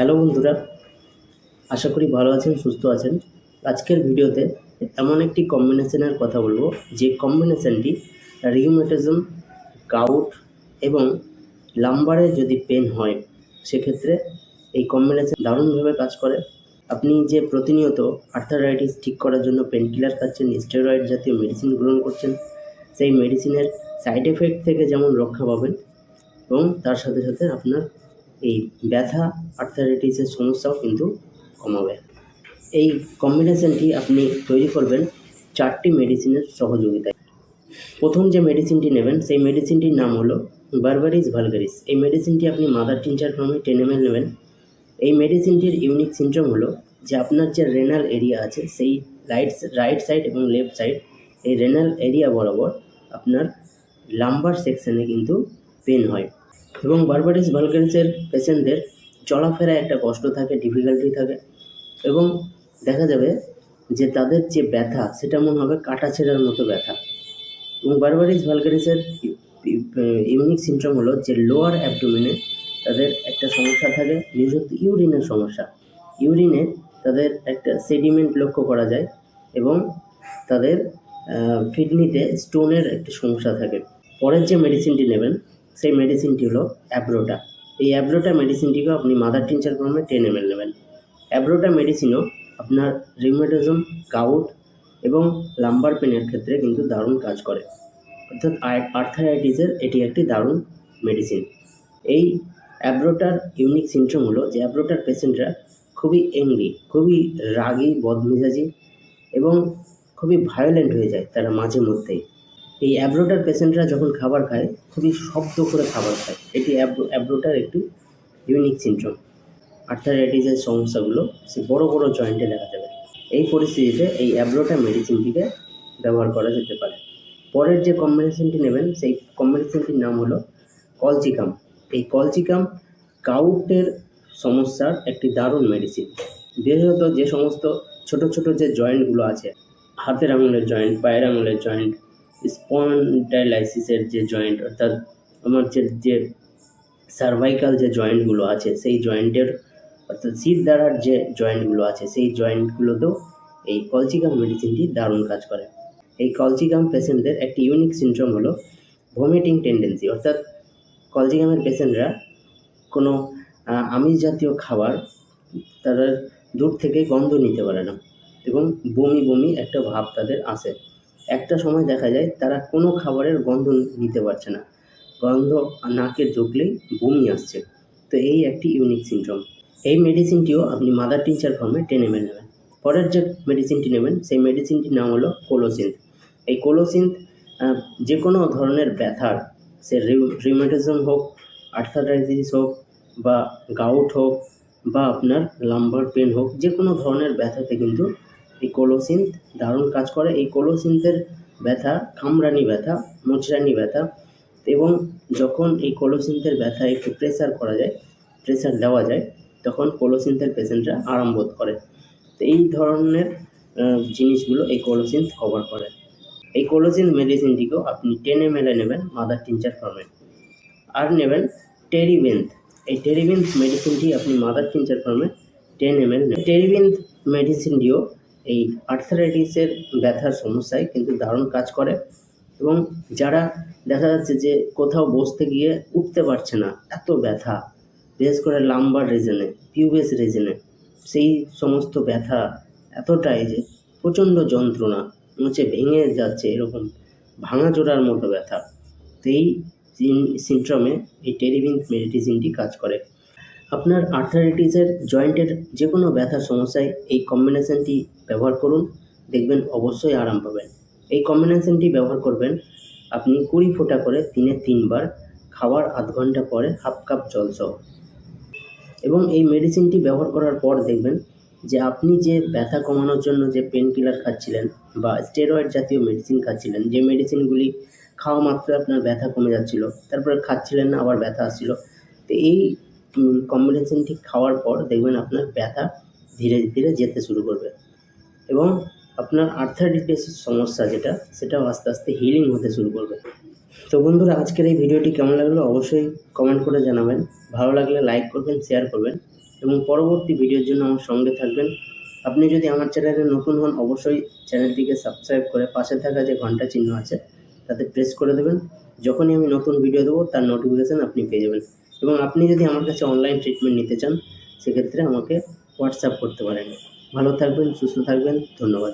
Hello বন্ধুরা, আশা করি ভালো আছেন, সুস্থ আছেন। আজকের ভিডিওতে এমন একটি কম্বিনেশনের কথা বলব, যে কম্বিনেশনটি রিউমেটিজম গাউট এবং লাম্বারে যদি পেন হয়, সেক্ষেত্রে এই কম্বিনেশন দারুণভাবে কাজ করে। আপনি যে প্রতিনিয়ত আর্থারাইটিস ঠিক করার জন্য পেন কিলার খাচ্ছেন স্টেরয়েড জাতীয় মেডিসিন গ্রহণ করছেন, সেই মেডিসিনের সাইড এফেক্ট থেকে যেমন রক্ষা পাবেন এবং তার সাথে সাথে আপনার এই ব্যথা আর্থারাইটিসের সমস্যাও কিন্তু কমাবে। এই কম্বিনেশনটি আপনি তৈরি করবেন চারটি মেডিসিনের সহযোগিতায়। প্রথম যে মেডিসিনটি নেবেন, সেই মেডিসিনটির নাম হলো বারবারিস ভালগারিস এই মেডিসিনটি আপনি মাদার টিনচার ফর্মে টেন এম নেবেন। এই মেডিসিনটির ইউনিক সিনড্রোম হলো যে আপনার যে রেনাল এরিয়া আছে, সেই রাইট রাইট সাইড এবং লেফট সাইড এই রেনাল এরিয়া বরাবর আপনার লাম্বার সেকশানে কিন্তু পেন হয়। এবং বারবারিস ভালগারিসের পেশেন্টদের চলাফেরা একটা কষ্ট থাকে ডিফিকাল্টি থাকে এবং দেখা যাবে যে তাদের যে ব্যথা, সেটা মনে হবে কাটা ছেঁড়ার মতো ব্যথা। এবং বারবারিস ভালগারিসের ইউনিক সিমটম হলো যে লোয়ার অ্যাবডোমেনে তাদের একটা সমস্যা থাকে বিশেষত ইউরিনের সমস্যা। ইউরিনে তাদের একটা সেডিমেন্ট লক্ষ্য করা যায় এবং তাদের কিডনিতে স্টোনের একটা সমস্যা থাকে। পরের যে মেডিসিনটি নেবেন সেই মেডিসিনটি হলো অ্যাব্রোটা এই অ্যাব্রোটা মেডিসিনটিকেও আপনি মাদার টিনচার ফর্মে টেন এম নেবেন। অ্যাব্রোটা মেডিসিনও আপনার রিউমেটিজম গাউট এবং লাম্বার পেনের ক্ষেত্রে কিন্তু দারুণ কাজ করে। অর্থাৎ আর্থারাইটিসের এটি একটি দারুণ মেডিসিন এই অ্যাব্রোটার ইউনিক সিমটম হলো যে অ্যাব্রোটার পেশেন্টরা খুবই এংরি খুবই রাগী, বদমেজাজি এবং খুবই ভায়োলেন্ট হয়ে যায় তারা মাঝে মধ্যেই। এই অ্যাব্রোটার পেশেন্টরা যখন খাবার খায়, খুবই শব্দ করে খাবার খায়। এটি অ্যাব্রো অ্যাব্রোটার একটি ইউনিক সিমটম আর্থারাইটিসের সমস্যাগুলো সে বড় বড় জয়েন্টে দেখা যাবে। এই পরিস্থিতিতে এই অ্যাব্রোটা মেডিসিনটিকে ব্যবহার করা যেতে পারে। পরের যে কম্বিনেশনটি নেবেন, সেই কম্বিনেশনটির নাম হলো কলচিকাম এই কলচিকাম কাউটের সমস্যার একটি দারুণ মেডিসিন বিশেষত যে সমস্ত ছোট ছোট যে জয়েন্টগুলো আছে, হাতের আঙুলের জয়েন্ট পায়ের আঙুলের জয়েন্ট স্পন্ডাইলাইসিসের যে জয়েন্ট অর্থাৎ আমার যে যে সার্ভাইকাল যে জয়েন্টগুলো আছে, সেই জয়েন্টের অর্থাৎ সিট দ্বারার যে জয়েন্টগুলো আছে, সেই জয়েন্টগুলোতেও এই কলচিকাম মেডিসিনটি দারুণ কাজ করে। এই কলচিকাম পেশেন্টদের একটি ইউনিক সিনড্রোম হলো ভমিটিং টেন্ডেন্সি অর্থাৎ কলচিকামের পেশেন্টরা কোনো আমিষ জাতীয় খাবার তারা দূর থেকে গন্ধ নিতে পারে না এবং বমি বমি একটা ভাব তাদের আসে। একটা সময় দেখা যায় তারা কোনো খাবারের গন্ধ নিতে পারছে না। গন্ধ নাকে ঢুকলেই বমি আসছে। তো এই একটি ইউনিক সিনড্রোম এই মেডিসিনটিও আপনি মাদার টিচার ফর্মে টেনে এমএল নেবেন। পরের যে মেডিসিনটি নেবেন, সেই মেডিসিনটির নাম হলো কোলোসিন্থ এই কোলোসিন্থ যে কোনো ধরনের ব্যথার, সে রিউমেটিজম হোক আর্থারাইটিস হোক, বা গাউট হোক, বা আপনার লাম্বার পেন হোক যে কোনো ধরনের ব্যথাতে কিন্তু এই কোলোসিন্থ দারুণ কাজ করে। এই কোলোসিন্থের ব্যথা কামরানি ব্যথা মোচরানি ব্যথা এবং যখন এই কোলোসিন্থের ব্যথা একটু প্রেসার করা যায় প্রেসার দেওয়া যায়, তখন কোলোসিন্থের পেশেন্টরা আরাম বোধ করে। তো এই ধরনের জিনিসগুলো এই কোলোসিন্থ কভার করে। এই কোলোসিন মেডিসিনটিকেও আপনি টেন এম নেবেন মাদার টিনচার ফর্মে আর নেবেন টেরিবেন্থ এই টেরিবেন্থ মেডিসিনটি আপনি মাদার টিনচার ফর্মে টেন এম এল টেরিবেন্থ মেডিসিনটিও এই আর্থারাইটিসের ব্যথার সমস্যায় কিন্তু দারুণ কাজ করে এবং যারা দেখা যাচ্ছে যে কোথাও বসতে গিয়ে উঠতে পারছে না, এত ব্যথা, বিশেষ করে লাম্বার রিজনে পিউবেস রিজনে সেই সমস্ত ব্যথা এতটাই যে প্রচণ্ড যন্ত্রণা হচ্ছে ভেঙে যাচ্ছে এরকম ভাঙা জোড়ার মতো ব্যথা। তো এই সিনড্রোমে এই টেরিবিন মেডিসিনটি কাজ করে। আপনার আর্থারাইটিসের জয়েন্টের যে কোনো ব্যথার সমস্যায় এই কম্বিনেশনটি ব্যবহার করুন। দেখবেন অবশ্যই আরাম পাবেন। এই কম্বিনেশনটি ব্যবহার করবেন, আপনি কুড়ি ফোঁটা করে দিনে তিনবার, খাওয়ার আধ ঘণ্টা পরে হাফ কাপ জল সহ। এবং এই মেডিসিনটি ব্যবহার করার পর দেখবেন যে আপনি যে ব্যথা কমানোর জন্য যে পেন কিলার খাচ্ছিলেন বা স্টেরয়েড জাতীয় মেডিসিন খাচ্ছিলেন, যে মেডিসিনগুলি খাওয়া মাত্র আপনার ব্যথা কমে যাচ্ছিল, তারপরে খাচ্ছিলেন না আবার ব্যথা আসছিল, তো এই কম্বিনেশনটি খাওয়ার পর দেখবেন আপনার ব্যথা ধীরে ধীরে যেতে শুরু করবে। এবং আপনার আর্থারাইটিসের সমস্যা যেটা, সেটাও আস্তে আস্তে হিলিং হতে শুরু করবে। তো বন্ধুরা, আজকের এই ভিডিওটি কেমন লাগল অবশ্যই কমেন্ট করে জানাবেন। ভালো লাগলে লাইক করবেন শেয়ার করবেন। এবং পরবর্তী ভিডিওর জন্য আমার সঙ্গে থাকবেন। আপনি যদি আমার চ্যানেলে নতুন হন, অবশ্যই চ্যানেলটিকে সাবস্ক্রাইব করে পাশে থাকা যে ঘণ্টা চিহ্ন আছে, তাতে প্রেস করে দেবেন। যখনই আমি নতুন ভিডিও দেবো, তার নোটিফিকেশান আপনি পেয়ে যাবেন। এবং আপনি যদি আমার কাছে অনলাইন ট্রিটমেন্ট নিতে চান, সেক্ষেত্রে আমাকে হোয়াটসঅ্যাপ করতে পারেন। ভালো থাকবেন, সুস্থ থাকবেন, ধন্যবাদ।